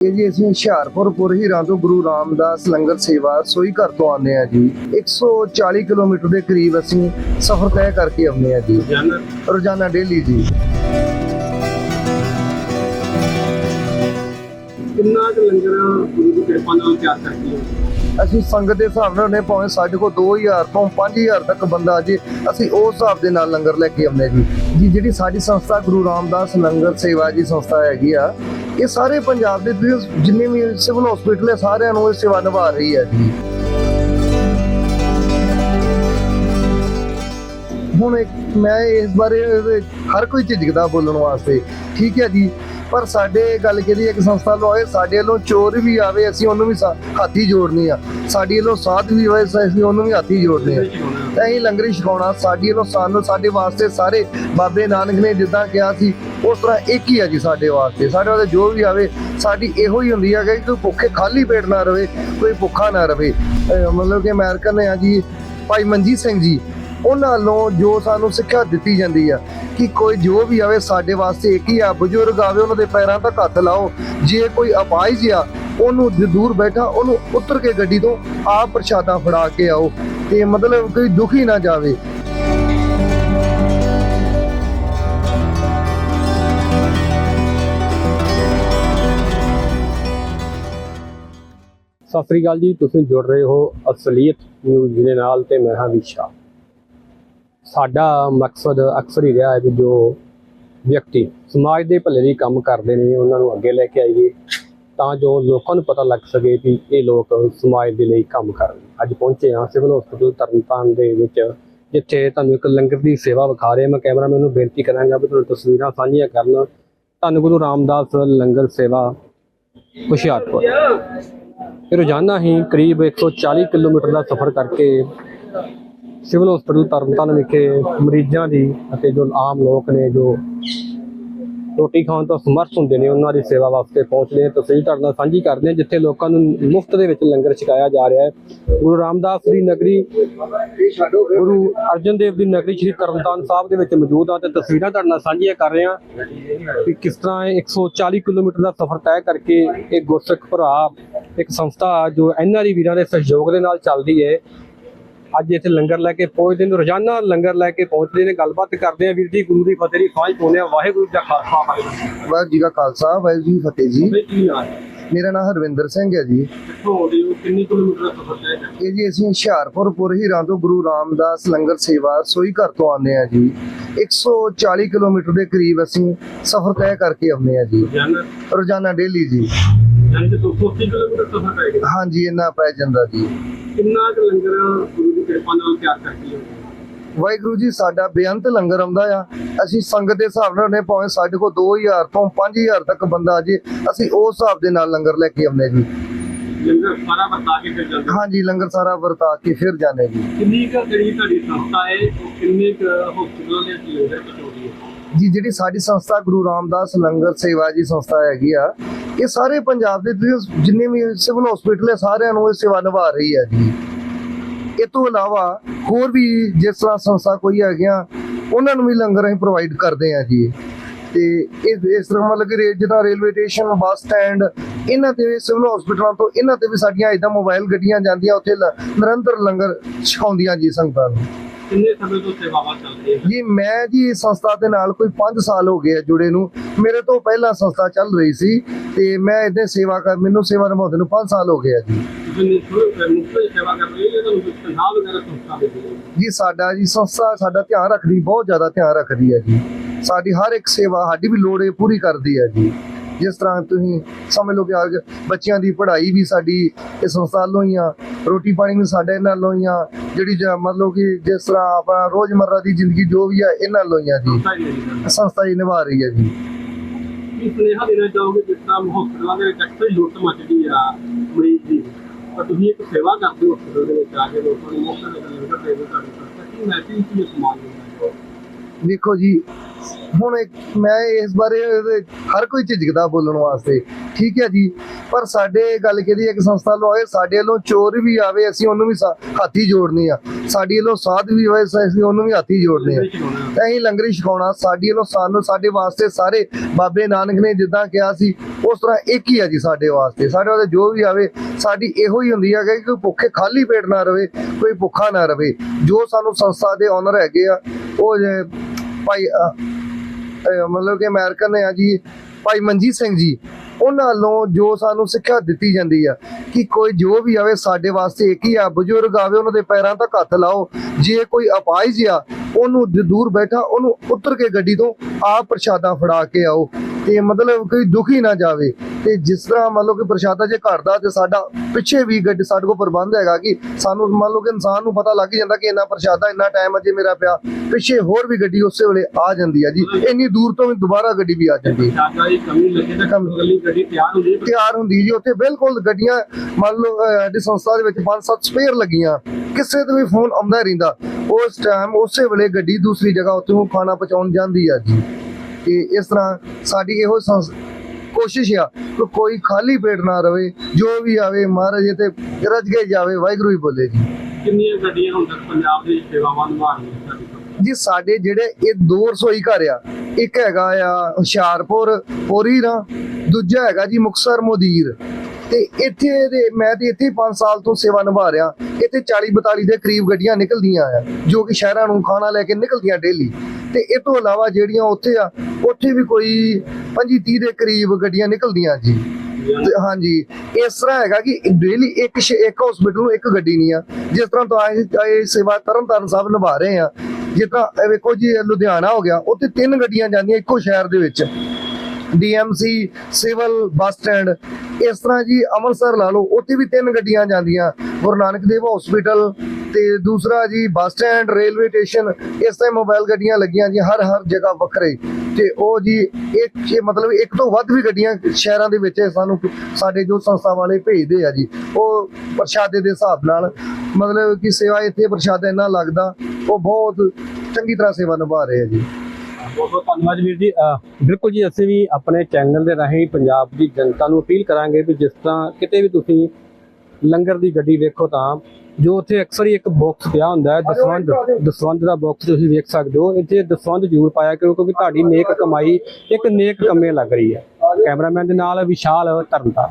ਇਹ ਜੀ ਅਸੀਂ ਹੁਸ਼ਿਆਰਪੁਰ ਪੁਰਹੀਰਾਂ ਤੋਂ ਗੁਰੂ ਰਾਮਦਾਸ ਲੰਗਰ ਸੇਵਾ ਸੋਈ ਘਰ ਤੋਂ ਆਉਂਦੇ ਆ ਜੀ। 140 ਕਿਲੋਮੀਟਰ ਦੇ ਕਰੀਬ ਅਸੀਂ ਸਫ਼ਰ ਤੈਅ ਕਰਕੇ ਆਉਂਦੇ ਆ ਜੀ। ਰੋਜ਼ਾਨਾ? ਡੇਲੀ ਜੀ। ਕਿੰਨਾ ਕੁ ਲੰਗਰ ਗੁਰੂ ਦੀ ਕਿਰਪਾ ਨਾਲ ਤਿਆਰ ਕਰਦੇ ਹੋ? ਅਸੀਂ ਸੰਗਤ ਦੇ ਹਿਸਾਬ ਨਾਲ ਨੇ ਭਾਵੇਂ ਸਾਡੇ ਕੋਲ 2000 ਤੋਂ 5000 ਤੱਕ ਬੰਦਾ ਜੇ ਅਸੀਂ ਉਸ ਹਿਸਾਬ ਦੇ ਨਾਲ ਲੰਗਰ ਲੈ ਕੇ ਆਉਂਦੇ ਜੀ। ਜੀ ਜਿਹੜੀ ਸਾਡੀ ਸੰਸਥਾ ਗੁਰੂ ਰਾਮਦਾਸ ਲੰਗਰ ਸੇਵਾ ਜੀ ਸੰਸਥਾ ਹੈਗੀ ਆ ਇਹ ਸਾਰੇ ਪੰਜਾਬ ਦੇ ਤੁਸੀਂ ਜਿੰਨੇ ਵੀ ਸਿਵਲ ਹਸਪੀਟਲ ਹੈ, ਸਾਰਿਆਂ ਨੂੰ ਇਹ ਸੇਵਾ ਨਿਭਾ ਰਹੀ ਹੈ ਜੀ। ਹੁਣ ਮੈਂ ਇਸ ਬਾਰੇ ਹਰ ਕੋਈ ਝਿਜਕਦਾ ਬੋਲਣ ਵਾਸਤੇ। ਠੀਕ ਹੈ ਜੀ। ਪਰ ਸਾਡੇ ਗੱਲ ਕਰੀ ਇੱਕ ਸੰਸਥਾ ਲੋ ਆਏ ਸਾਡੇ ਵੱਲੋਂ ਚੋਰ ਵੀ ਆਵੇ, ਅਸੀਂ ਉਹਨੂੰ ਵੀ ਸਾ- ਹੱਥੀ ਜੋੜਨੀ ਆ। ਸਾਡੀ ਵੱਲੋਂ ਸਾਧ ਵੀ ਹੋਏ, ਅਸੀਂ ਉਹਨੂੰ ਵੀ ਹੱਥੀ ਜੋੜਨੇ ਆ। ਤਾਂ ਅਸੀਂ ਲੰਗਰ ਛਕਾਉਣਾ ਸਾਡੀ ਵੱਲੋਂ ਸਾਨੂੰ, ਸਾਡੇ ਵਾਸਤੇ ਸਾਰੇ ਬਾਬੇ ਨਾਨਕ ਨੇ ਜਿੱਦਾਂ ਕਿਹਾ ਸੀ, ਉਸ ਤਰ੍ਹਾਂ ਇੱਕ ਹੀ ਆ ਜੀ ਸਾਡੇ ਵਾਸਤੇ। ਸਾਡੇ ਵਾਸਤੇ ਜੋ ਵੀ ਆਵੇ, ਸਾਡੀ ਇਹੋ ਹੀ ਹੁੰਦੀ ਹੈ ਕਿ ਕੋਈ ਭੁੱਖੇ ਖਾਲੀ ਪੇਟ ਨਾ ਰਵੇ, ਕੋਈ ਭੁੱਖਾ ਨਾ ਰਵੇ। ਮਤਲਬ ਕਿ ਅਮਰੀਕਨ ਨੇ ਆ ਜੀ, ਭਾਈ ਮਨਜੀਤ ਸਿੰਘ ਜੀ, ਉਹਨਾਂ ਨੂੰ ਜੋ ਸਾਨੂੰ ਸਿੱਖਿਆ ਦਿੱਤੀ ਜਾਂਦੀ ਆ ਕਿ ਕੋਈ ਜੋ ਵੀ ਆਵੇ, ਸਾਡੇ ਵਾਸਤੇ ਇੱਕ ਹੀ ਆ। ਬਜ਼ੁਰਗ ਆਵੇ, ਉਹਨਾਂ ਦੇ ਪੈਰਾਂ ਤੱਕ ਹੱਥ ਲਾਓ। ਜੇ ਕੋਈ ਅਪਾਹਿਜ ਆ ਉਹਨੂੰ ਜੇ ਦੂਰ ਬੈਠਾ, ਉਹਨੂੰ ਉਤਰ ਕੇ ਗੱਡੀ ਤੋਂ ਆਪ ਪ੍ਰਸ਼ਾਦਾ ਫੜਾ ਕੇ ਆਓ। ਤੇ ਮਤਲਬ ਕੋਈ ਦੁਖੀ ਨਾ ਜਾਵੇ। ਸਤਿ ਸ੍ਰੀ ਅਕਾਲ ਜੀ, ਤੁਸੀਂ ਜੁੜ ਰਹੇ ਹੋ ਅਸਲੀਅਤ ਨਿਊਜ਼ ਦੇ ਨਾਲ ਤੇ ਮੈਂ ਹਾਂ ਵਿਸ਼ਾ। ਸਾਡਾ ਮਕਸਦ ਅਕਸਰ ਹੀ ਰਿਹਾ ਹੈ ਵੀ ਜੋ ਵਿਅਕਤੀ ਸਮਾਜ ਦੇ ਭਲੇ ਲਈ ਕੰਮ ਕਰਦੇ ਨੇ, ਉਹਨਾਂ ਨੂੰ ਅੱਗੇ ਲੈ ਕੇ ਆਈਏ। ਤਾਂ ਜੋ ਲੋਕਾਂ ਨੂੰ ਪਤਾ ਲੱਗ ਸਕੇ ਕਿ ਇਹ ਲੋਕ ਸਮਾਜ ਦੇ ਲਈ ਕੰਮ ਕਰ ਰਹੇ ਅੱਜ ਪਹੁੰਚੇ ਹਾਂ ਸਿਵਲ ਹਸਪੀਟਲ ਤਰਨਤਾਰਨ ਦੇ ਵਿੱਚ, ਜਿੱਥੇ ਤੁਹਾਨੂੰ ਇੱਕ ਲੰਗਰ ਦੀ ਸੇਵਾ ਵਿਖਾ ਰਹੇ। ਮੈਂ ਕੈਮਰਾਮੈਨ ਨੂੰ ਬੇਨਤੀ ਕਰਾਂਗਾ ਵੀ ਤੁਹਾਨੂੰ ਤਸਵੀਰਾਂ ਸਾਂਝੀਆਂ ਕਰਨ। ਧੰਨ ਗੁਰੂ ਰਾਮਦਾਸ ਲੰਗਰ ਸੇਵਾ ਹੁਸ਼ਿਆਰਪੁਰ। ਰੋਜ਼ਾਨਾ ਹੀ ਕਰੀਬ 140 ਕਿਲੋਮੀਟਰ ਦਾ ਸਫ਼ਰ ਕਰਕੇ ਸਿਵਲ ਹਸਪੀਟਲ ਤਰਨਤਾਰਨ ਵਿਖੇ ਮਰੀਜ਼ਾਂ ਦੀ ਅਤੇ ਜੋ ਆਮ ਲੋਕ ਨੇ ਜੋ ਰੋਟੀ ਖਾਣ ਤੋਂ ਸਮਰਥ ਹੁੰਦੇ ਨੇ, ਉਹਨਾਂ ਦੀ ਸੇਵਾ ਵਾਸਤੇ ਪਹੁੰਚਦੇ ਨੇ, ਤਸਵੀਰ ਤੁਹਾਡੇ ਨਾਲ ਸਾਂਝੀ ਕਰਦੇ ਹਾਂ, ਜਿੱਥੇ ਲੋਕਾਂ ਨੂੰ ਮੁਫਤ ਦੇ ਵਿੱਚ ਲੰਗਰ ਛਕਾਇਆ ਜਾ ਰਿਹਾ ਹੈ। ਗੁਰੂ ਰਾਮਦਾਸ ਦੀ ਨਗਰੀ, ਗੁਰੂ ਅਰਜਨ ਦੇਵ ਦੀ ਨਗਰੀ ਸ੍ਰੀ ਤਰਨਤਾਰਨ ਸਾਹਿਬ ਦੇ ਵਿੱਚ ਮੌਜੂਦ ਆ ਤੇ ਤਸਵੀਰਾਂ ਤੁਹਾਡੇ ਨਾਲ ਸਾਂਝੀਆਂ ਕਰ ਰਹੇ ਹਾਂ ਕਿ ਕਿਸ ਤਰ੍ਹਾਂ ਇਹ 140 ਕਿਲੋਮੀਟਰ ਦਾ ਸਫ਼ਰ ਤੈਅ ਕਰਕੇ ਇਹ ਗੁਰਸਿੱਖ ਭਰਾ, ਇੱਕ ਸੰਸਥਾ ਜੋ ਇਹਨਾਂ ਦੀ ਵੀਰਾਂ ਦੇ ਸਹਿਯੋਗ ਦੇ ਨਾਲ ਚੱਲਦੀ ਹੈ ਅੱਜ ਇੱਥੇ ਲੰਗਰ ਲੈ ਕੇ ਪਹੁੰਚਦੇ ਨੇ ਰੋਜ਼ਾਨਾ ਲੰਗਰ ਲੈ ਕੇ ਪਹੁੰਚਦੇ ਨੇ ਗੱਲਬਾਤ ਕਰਦੇ ਆ ਵੀਰ ਜੀ ਗੁਰੂ ਦੀ ਫਤਿਹ ਦੀ ਸਾਂਝ ਪਾਉਂਦੇ ਆ ਵਾਹਿਗੁਰੂ ਜੀ ਕਾ ਖਾਲਸਾ ਵਾਹਿਗੁਰੂ ਜੀ ਕਾ ਖਾਲਸਾ ਵਾਹਿਗੁਰੂ ਜੀ ਫਤਿਹ ਜੀ। ਮੇਰਾ ਨਾਮ ਹਰਵਿੰਦਰ ਸਿੰਘ ਹੈ ਜੀ। ਕਿੰਨੀ ਕਿਲੋਮੀਟਰ ਦਾ ਸਫ਼ਰ ਇਹ ਜੀ ਅਸੀਂ ਹੁਸ਼ਿਆਰਪੁਰ ਪੁਰਹੀਰਾਂ ਤੋਂ ਗੁਰੂ ਰਾਮਦਾਸ ਲੰਗਰ ਸੇਵਾ ਸੋਈ ਘਰ ਤੋਂ ਆਉਂਦੇ ਆ ਜੀ। 140 ਕਿਲੋਮੀਟਰ ਦੇ ਕਰੀਬ ਅਸੀਂ ਸਫ਼ਰ ਤੈਅ ਕਰਕੇ ਆਉਂਦੇ ਆ ਜੀ। ਜਨ ਰੋਜ਼ਾਨਾ ਡੇਲੀ ਜੀ। ਜਨ ਤੇ 280 ਕਿਲੋਮੀਟਰ ਸਫ਼ਰ ਤੈਅ ਕੀਤਾ ਹਾਂਜੀ ਇੰਨਾ ਪੈ ਜਾਂਦਾ ਜੀ। ਕਿੰਨਾ ਕੁ ਲੰਗਰ ਗੁਰੂ ਦੀ ਕਿਰਪਾ ਨਾਲ ਤਿਆਰ ਕਰਦੇ ਹੋ? ਵਾਹਿਗੁਰੂ ਜੀ ਸਾਡਾ ਬੇਅੰਤ ਲੰਗਰ ਆਉਂਦਾ ਆ। ਅਸੀਂ ਸੰਗਤ ਦੇ ਹਿਸਾਬ ਨਾਲ ਨੇ ਭਾਵੇਂ ਸਾਡੇ ਕੋਲ 2000 ਤੋਂ 5000 ਤੱਕ ਬੰਦਾ ਆ ਜੇ ਅਸੀਂ ਉਸ ਹਿਸਾਬ ਦੇ ਨਾਲ ਲੰਗਰ ਲੈ ਕੇ ਆਉਂਦੇ ਜੀ। ਲੰਗਰ ਸਾਰਾ ਵਰਤਾ ਕੇ ਫਿਰ ਜਾਂਦੇ ਹੋ। ਹਾਂਜੀ ਲੰਗਰ ਸਾਰਾ ਵਰਤਾ ਕੇ ਫਿਰ ਜਾਂਦੇ ਜੀ। ਕਿੰਨੀ ਕੁ ਜਿਹੜੀ ਤੁਹਾਡੀ ਸੰਸਥਾ ਹੈ ਉਹ ਕਿੰਨੇ ਕੁ ਹਸਪਤਾਲਾਂ ਦੇ ਲੰਗਰ ਪਹੁੰਚਾਉਂਦੀ ਹੈ? ਜੀ ਜਿਹੜੀ ਸਾਡੀ ਸੰਸਥਾ ਗੁਰੂ ਰਾਮਦਾਸ ਲੰਗਰ ਸੇਵਾ ਜੀ ਸੰਸਥਾ ਹੈਗੀ ਆ ਇਹ ਸਾਰੇ ਪੰਜਾਬ ਦੇ ਤੁਸੀਂ ਜਿੰਨੇ ਵੀ ਸਿਵਲ ਹਸਪੀਟਲ ਹੈ, ਸਾਰਿਆਂ ਨੂੰ ਇਹ ਸੇਵਾ ਨਿਭਾ ਰਹੀ ਹੈ ਜੀ। ਇਹ ਤੋਂ ਇਲਾਵਾ ਹੋਰ ਵੀ ਜਿਸ ਤਰ੍ਹਾਂ ਸੰਸਥਾ ਕੋਈ ਹੈਗੀਆਂ ਉਹਨਾਂ ਨੂੰ ਵੀ ਲੰਗਰ ਅਸੀਂ ਪ੍ਰੋਵਾਈਡ ਕਰਦੇ ਆ ਜੀ। ਤੇ ਇਹ ਇਸ ਤਰ੍ਹਾਂ ਮਤਲਬ ਕਿ ਰੇ- ਜਿੱਦਾਂ ਰੇਲਵੇ ਸਟੇਸ਼ਨ ਬੱਸ ਸਟੈਂਡ ਇਹਨਾਂ ਤੇ ਸਿਵਲ ਹਸਪੀਟਲਾਂ ਤੋਂ ਇਹਨਾਂ ਤੇ ਵੀ ਸਾਡੀਆਂ ਇਦਾਂ ਮੋਬਾਈਲ ਗੱਡੀਆਂ ਜਾਂਦੀਆਂ, ਉੱਥੇ ਲ- ਨਿਰੰਤਰ ਲੰਗਰ ਛਕਾਉਂਦੀਆਂ ਜੀ ਸੰਗਤਾਂ ਨੂੰ। ਕਿੰਨੇ ਸਮੇਂ ਤੋਂ ਸੇਵਾਵਾਂ ਚੱਲ ਰਹੀਆਂ ਹਨ ਜੀ ਮੈਂ ਜੀ ਇਸ ਸੰਸਥਾ ਦੇ ਨਾਲ ਕੋਈ 5 ਸਾਲ ਹੋ ਗਏ ਆ ਜੁੜੇ ਨੂੰ। ਮੇਰੇ ਤੋਂ ਪਹਿਲਾਂ ਸੰਸਥਾ ਚੱਲ ਰਹੀ ਸੀ ਤੇ ਮੈਂ ਇਹਦੇ ਸੇਵਾ ਕਰ ਮੈਨੂੰ ਸੇਵਾ ਨਿਭਾਉਂਦੇ ਨੂੰ 5 ਸਾਲ ਹੋ ਗਏ ਆ ਜੀ। ਜਾਂ ਸਾਡਾ ਜੀ ਸੰਸਥਾ ਸਾਡਾ ਧਿਆਨ ਰੱਖਦੀ ਬਹੁਤ ਜ਼ਿਆਦਾ ਧਿਆਨ ਰੱਖਦੀ ਹੈ ਜੀ। ਸਾਡੀ ਹਰ ਇੱਕ ਸੇਵਾ ਸਾਡੀ ਵੀ ਲੋੜ ਹੈ ਪੂਰੀ ਕਰਦੀ ਹੈ ਜੀ। ਜਿਸ ਤਰ੍ਹਾਂ ਤੁਸੀਂ ਸਮਝ ਲਓ ਕਿ ਅੱਜ ਬੱਚਿਆਂ ਦੀ ਪੜ੍ਹਾਈ ਵੀ ਸਾਡੀ ਇਸ ਸੰਸਥਾ ਵੱਲੋਂ ਹੀ ਆ ਰੋਟੀ ਪਾਣੀ ਵੀ ਸਾਡੇ ਵੱਲੋਂ ਹੀ ਆ ਜਿਹੜੀ ਜ- ਮਤਲਬ ਕਿ ਜਿਸ ਤਰ੍ਹਾਂ ਆਪਣਾ ਰੋਜ਼ਮਰਰਾ ਦੀ ਜ਼ਿੰਦਗੀ ਜੋ ਵੀ ਆ ਇਹਨਾਂ ਵੱਲੋਂ ਹੀ ਆ ਜੀ ਸੰਸਥਾ ਹੀ ਨਿਭਾ ਰਹੀ ਹੈ ਜੀ। ਕੀ ਸੁਨੇਹਾ ਦੇਣਾ ਚਾਹੋਗੇ ਜਿਸ ਤਰ੍ਹਾਂ ਹਸਪਤਾਲਾਂ ਦੇ ਵਿੱਚ ਅਕਸਰ ਹੀ ਲੁੱਟ ਮਚਦੀ ਆ ਮਰੀਜ਼ ਦੀ? ਪਰ ਤੁਸੀਂ ਇੱਕ ਸੇਵਾ ਕਰਦੇ ਹੋ ਹਸਪਤਾਲ ਦੇ ਵਿੱਚ ਆ ਕੇ ਲੋਕਾਂ ਨੂੰ ਮੁਫਤ ਦੇ ਲੰਗਰ ਦੇ ਦਿਓ ਤੁਹਾਡੀ ਸੰਸਥਾ। ਕੀ ਮੈਸੇਜ ਕੀ ਸਮਾਜ ਨੂੰ ਦਿੰਦੇ ਹੋ ਦੇਖੋ ਜੀ ਹੁਣ ਮੈਂ ਇਸ ਬਾਰੇ ਹਰ ਕੋਈ ਝਿਜਕਦਾ ਬੋਲਣ ਵਾਸਤੇ। ਠੀਕ ਹੈ ਜੀ ਪਰ ਸਾਡੇ ਗੱਲ ਕਹਦੀ ਇੱਕ ਸੰਸਥਾ ਵੱਲੋਂ ਆਏ, ਸਾਡੇ ਵੱਲੋਂ ਚੋਰ ਵੀ ਆਵੇ, ਅਸੀਂ ਉਹਨੂੰ ਵੀ ਸਾ- ਜੋੜਨੀ ਆ। ਸਾਡੀ ਵੱਲੋਂ ਸਾਧ ਵੀ ਹੋਏ, ਅਸੀਂ ਉਹਨੂੰ ਵੀ ਹੱਥੀ ਜੋੜਨੇ ਆ। ਅਸੀਂ ਲੰਗਰੀ ਛਕਾਉਣਾ। ਸਾਡੀ ਵੱਲੋਂ ਸਾਨੂੰ, ਸਾਡੇ ਵਾਸਤੇ ਸਾਰੇ ਬਾਬੇ ਨਾਨਕ ਨੇ ਜਿੱਦਾਂ ਕਿਹਾ ਸੀ, ਉਸ ਤਰ੍ਹਾਂ ਇੱਕ ਹੀ ਆ ਜੀ ਸਾਡੇ ਵਾਸਤੇ। ਸਾਡੇ ਵਾਸਤੇ ਜੋ ਵੀ ਆਵੇ, ਸਾਡੀ ਇਹੋ ਹੀ ਹੁੰਦੀ ਹੈ ਕਿ ਕੋਈ ਭੁੱਖੇ ਖਾਲੀ ਪੇਟ ਨਾ ਰਵੇ, ਕੋਈ ਭੁੱਖਾ ਨਾ ਰਵੇ। ਜੋ ਸਾਨੂੰ ਸੰਸਥਾ ਦੇ ਓਨਰ ਹੈਗੇ ਆ, ਉਹ ਭਾਈ ਮਤਲਬ ਕਿ ਅਮਰੀਕਨ ਨੇ ਆ ਜੀ, ਭਾਈ ਮਨਜੀਤ ਸਿੰਘ ਜੀ ਉਹਨਾਂ ਵੱਲੋਂ ਜੋ ਸਾਨੂੰ ਸਿੱਖਿਆ ਦਿੱਤੀ ਜਾਂਦੀ ਆ ਕਿ ਕੋਈ ਜੋ ਵੀ ਆਵੇ ਸਾਡੇ ਵਾਸਤੇ ਇੱਕ ਹੀ ਆ, ਬਜ਼ੁਰਗ ਆਵੇ, ਉਹਨਾਂ ਦੇ ਪੈਰਾਂ ਤੱਕ ਹੱਥ ਲਾਓ। ਜੇ ਕੋਈ ਅਪਾਇਜ ਆ ਉਹਨੂੰ ਦ- ਦੂਰ ਬੈਠਾ ਉਹਨੂੰ ਉਤਰ ਕੇ ਗੱਡੀ ਤੋਂ ਆਪ ਪ੍ਰਸ਼ਾਦਾ ਫੜਾ ਕੇ ਆਓ। ਤੇ ਮਤਲਬ ਕੋਈ ਦੁਖੀ ਨਾ ਜਾਵੇ। ਤੇ ਜਿਸ ਤਰ੍ਹਾਂ ਮੰਨ ਲਓ ਕਿ ਪ੍ਰਸ਼ਾਦਾ ਜੇ ਘਟਦਾ ਤੇ ਸਾਡਾ ਪਿੱਛੇ ਵੀ ਗੱਡੀ ਸਾਡੇ ਕੋਲ ਪ੍ਰਬੰਧ ਹੈਗਾ ਕਿ ਸਾਨੂੰ ਮੰਨ ਲਓ ਕਿ ਇਨਸਾਨ ਨੂੰ ਪਤਾ ਲੱਗ ਹੀ ਜਾਂਦਾ ਕਿ ਇੰਨਾ ਪ੍ਰਸ਼ਾਦਾ ਇੰਨਾ ਟਾਈਮ ਅਜੇ ਮੇਰਾ ਪਿਆ। ਪਿੱਛੇ ਹੋਰ ਵੀ ਗੱਡੀ ਉਸੇ ਵੇਲੇ ਆ ਜਾਂਦੀ ਆ ਜੀ। ਇੰਨੀ ਦੂਰ ਤੋਂ ਵੀ ਦੁਬਾਰਾ ਗੱਡੀ ਵੀ ਆ ਜਾਂਦੀ ਹੈ। ਹੀ ਤਿਆਰ ਹੁੰਦੀ ਹੈ। ਜੀ। ਉੱਥੇ ਬਿਲਕੁਲ ਗੱਡੀਆਂ ਮੰਨ ਲਓ ਸਾਡੀ ਸੰਸਥਾ ਦੇ ਵਿੱਚ ਪੰਜ ਸੱਤ ਸਪੇਅਰ ਲੱਗੀਆਂ। ਕਿਸੇ ਤੇ ਵੀ ਫੋਨ ਆਉਂਦਾ ਰਹਿੰਦਾ। ਉਸ ਟਾਈਮ ਉਸੇ ਵੇਲੇ ਗੱਡੀ ਦੂਸਰੀ ਜਗ੍ਹਾ ਉੱਥੋਂ ਖਾਣਾ ਪਹੁੰਚਾਉਣ ਜਾਂਦੀ ਆ ਜੀ। ਤੇ ਇਸ ਤਰ੍ਹਾਂ ਸਾਡੀ ਇਹੋ ਸੰਸ- ਕੋਸ਼ਿਸ਼ ਆ ਕਿ ਕੋਈ ਖਾਲੀ ਪੇਟ ਨਾ ਰਵੇ ਜੋ ਵੀ ਆਵੇ ਮਹਾਰਾਜ ਤੇ ਰੱਜ ਕੇ ਜਾਵੇ ਵਾਹਿਗੁਰੂ ਹੀ ਬੋਲੇ ਜੀ। ਕਿੰਨੀਆਂ ਗੱਡੀਆਂ ਹੁਣ ਤੱਕ ਪੰਜਾਬ ਦੇ ਵਿੱਚ ਸੇਵਾਵਾਂ ਨਿਭਾ ਰਹੀਆਂ ਸਾਡੀ ਜੀ ਸਾਡੇ ਜਿਹੜੇ ਇਹ ਦੋ ਰਸੋਈ ਘਰ ਆ ਇੱਕ ਹੈਗਾ ਆ ਹੁਸ਼ਿਆਰਪੁਰ ਪੋਰੀ ਨਾ ਦੂਜਾ ਹੈਗਾ ਜੀ ਮੁਕਸਰ ਮੁਦੀਰ ਤੇ ਇੱਥੇ ਦੇ ਮੈਂ ਤੇ ਇੱਥੇ 5 ਸਾਲ ਤੋਂ ਸੇਵਾ ਨਿਭਾ ਰਿਹਾ। ਇੱਥੇ 40 42 ਦੇ ਕਰੀਬ ਗੱਡੀਆਂ ਨਿਕਲਦੀਆਂ ਆ, ਜੋ ਕਿ ਸ਼ਹਿਰਾਂ ਨੂੰ ਖਾਣਾ ਲੈ ਕੇ ਨਿਕਲਦੀਆਂ ਡੇਲੀ ਤੇ ਇਹ ਤੋਂ ਇਲਾਵਾ ਜਿਹੜੀਆਂ ਉੱਥੇ ਆ, ਉੱਥੇ ਵੀ ਕੋਈ 25 30 ਦੇ ਕਰੀਬ ਗੱਡੀਆਂ ਨਿਕਲਦੀਆਂ ਜੀ। ਹਾਂਜੀ, ਇਸ ਤਰ੍ਹਾਂ ਹੈਗਾ ਕਿ ਡੇਲੀ ਇੱਕ ਸ਼- ਇੱਕ ਹਸਪੀਟਲ ਨੂੰ ਇੱਕ ਗੱਡੀ ਨਹੀਂ ਆ। ਜਿਸ ਤਰ੍ਹਾਂ ਤੋਂ ਆਏ ਆਏ ਸੇਵਾ ਤਰਨਤਾਰਨ ਸਾਹਿਬ ਨਿਭਾ ਰਹੇ ਆ। ਜਿਸ ਤਰ੍ਹਾਂ ਵੇਖੋ ਜੀ, ਲੁਧਿਆਣਾ ਹੋ ਗਿਆ, ਉੱਥੇ ਤਿੰਨ ਗੱਡੀਆਂ ਜਾਂਦੀਆਂ ਇੱਕੋ ਸ਼ਹਿਰ ਦੇ ਵਿੱਚ। DMC civil bus stand. ਇਸ ਤਰ੍ਹਾਂ ਜੀ ਅੰਮ੍ਰਿਤਸਰ ਲਾ ਲਓ, ਉੱਥੇ ਵੀ ਤਿੰਨ ਗੱਡੀਆਂ ਜਾਂਦੀਆਂ। ਗੁਰੂ ਨਾਨਕ ਦੇਵ ਹਸਪੀਟਲ ਤੇ ਦੂਸਰਾ ਜੀ ਬੱਸ ਸਟੈਂਡ, ਰੇਲਵੇ ਸਟੇਸ਼ਨ, ਇਸ ਤਰ੍ਹਾਂ ਮੋਬਾਈਲ ਗੱਡੀਆਂ ਲੱਗੀਆਂ ਜੀ, ਹਰ ਹਰ ਜਗ੍ਹਾ ਵੱਖਰੇ। ਤੇ ਉਹ ਜੀ ਇੱਕ, ਮਤਲਬ ਇੱਕ ਤੋਂ ਵੱਧ ਵੀ ਗੱਡੀਆਂ ਸ਼ਹਿਰਾਂ ਦੇ ਵਿੱਚ ਸਾਨੂੰ ਸਾਡੇ ਜੋ ਸੰਸਥਾ ਵਾਲੇ ਭੇਜਦੇ ਆ ਜੀ, ਉਹ ਪ੍ਰਸ਼ਾਦੇ ਦੇ ਹਿਸਾਬ ਨਾਲ, ਮਤਲਬ ਕਿ ਸੇਵਾ ਇੱਥੇ ਪ੍ਰਸ਼ਾਦਾ ਇੰਨਾ ਲੱਗਦਾ, ਉਹ ਬਹੁਤ ਚੰਗੀ ਤਰ੍ਹਾਂ ਸੇਵਾ ਨਿਭਾ ਰਹੇ ਆ ਜੀ। ਬਹੁਤ ਬਹੁਤ ਧੰਨਵਾਦ ਵੀਰ ਜੀ। ਬਿਲਕੁਲ ਜੀ, ਅਸੀਂ ਵੀ ਆਪਣੇ ਚੈਨਲ ਦੇ ਰਾਹੀਂ ਪੰਜਾਬ ਦੀ ਜਨਤਾ ਨੂੰ ਅਪੀਲ ਕਰਾਂਗੇ ਵੀ ਜਿਸ ਤਰ੍ਹਾਂ ਕਿਤੇ ਵੀ ਤੁਸੀਂ ਲੰਗਰ ਦੀ ਗੱਡੀ ਵੇਖੋ ਤਾਂ ਜੋ ਉੱਥੇ ਅਕਸਰ ਹੀ ਇੱਕ ਬਾਕਸ ਪਿਆ ਹੁੰਦਾ ਹੈ, ਦਸਵੰਧ ਦਸਵੰਧ ਦਾ ਬਾਕਸ ਤੁਸੀਂ ਵੇਖ ਸਕਦੇ ਹੋ। ਇੱਥੇ ਦਸਵੰਧ ਜ਼ਰੂਰ ਪਾਇਆ ਕਰੋ ਕਿਉਂਕਿ ਤੁਹਾਡੀ ਨੇਕ ਕਮਾਈ ਇੱਕ ਨੇਕ ਕੰਮੇ ਲੱਗ ਰਹੀ ਹੈ। ਕੈਮਰਾਮੈਨ ਦੇ ਨਾਲ ਵਿਸ਼ਾਲ ਧਰਮਤਾ